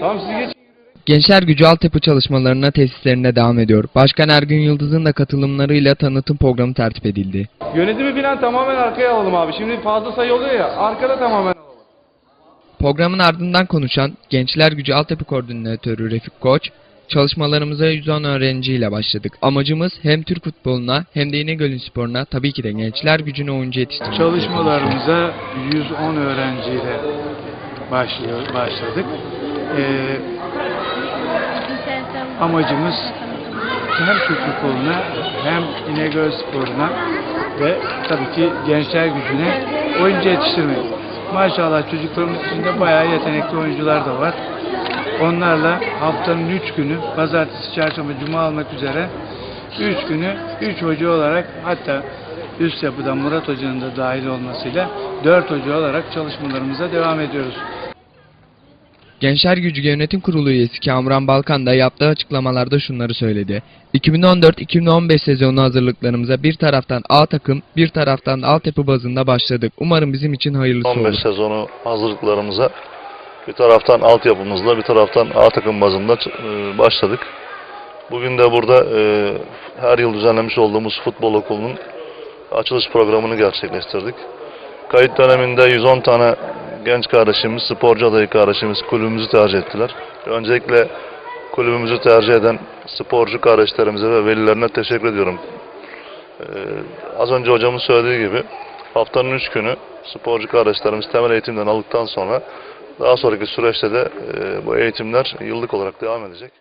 Tamam siz geç. Gençler Gücü altyapı çalışmalarına tesislerinde devam ediyor. Başkan Ergün Yıldız'ın da katılımlarıyla tanıtım programı tertip edildi. Yönetimi falan tamamen arkaya alalım abi. Şimdi fazla sayı oluyor ya. Arkada tamamen alalım. Programın ardından konuşan Gençler Gücü Altyapı Koordinatörü Refik Koç, çalışmalarımıza 110 öğrenciyle başladık. Amacımız hem Türk futboluna hem de İnegöl'ün sporuna tabii ki de gençler gücüne oyuncu yetiştirmek. Çalışmalarımıza 110 öğrenciyle başlıyor, başladık. Ee, amacımız hem Türk futboluna hem İnegöl sporuna ve tabii ki gençler gücüne oyuncu yetiştirmek. Maşallah çocuklarımız içinde bayağı yetenekli oyuncular da var. Onlarla haftanın 3 günü, pazartesi, çarşamba, cuma almak üzere 3 günü 3 hoca olarak hatta üst yapıda Murat Hoca'nın da dahil olmasıyla 4 hoca olarak çalışmalarımıza devam ediyoruz. Gençler Gücü Yönetim Kurulu üyesi Kamuran Balkan da yaptığı açıklamalarda şunları söyledi. 2014-2015 sezonu hazırlıklarımıza bir taraftan A takım, bir taraftan altyapı bazında başladık. Umarım bizim için hayırlısı 15 olur. sezonu hazırlıklarımıza bir taraftan altyapımızla bir taraftan A takım bazında e, başladık. Bugün de burada e, her yıl düzenlemiş olduğumuz futbol okulunun açılış programını gerçekleştirdik. Kayıt döneminde 110 tane genç kardeşimiz, sporcu adayı kardeşimiz kulübümüzü tercih ettiler. Öncelikle kulübümüzü tercih eden sporcu kardeşlerimize ve velilerine teşekkür ediyorum. Ee, az önce hocamın söylediği gibi haftanın 3 günü sporcu kardeşlerimiz temel eğitimden aldıktan sonra daha sonraki süreçte de e, bu eğitimler yıllık olarak devam edecek.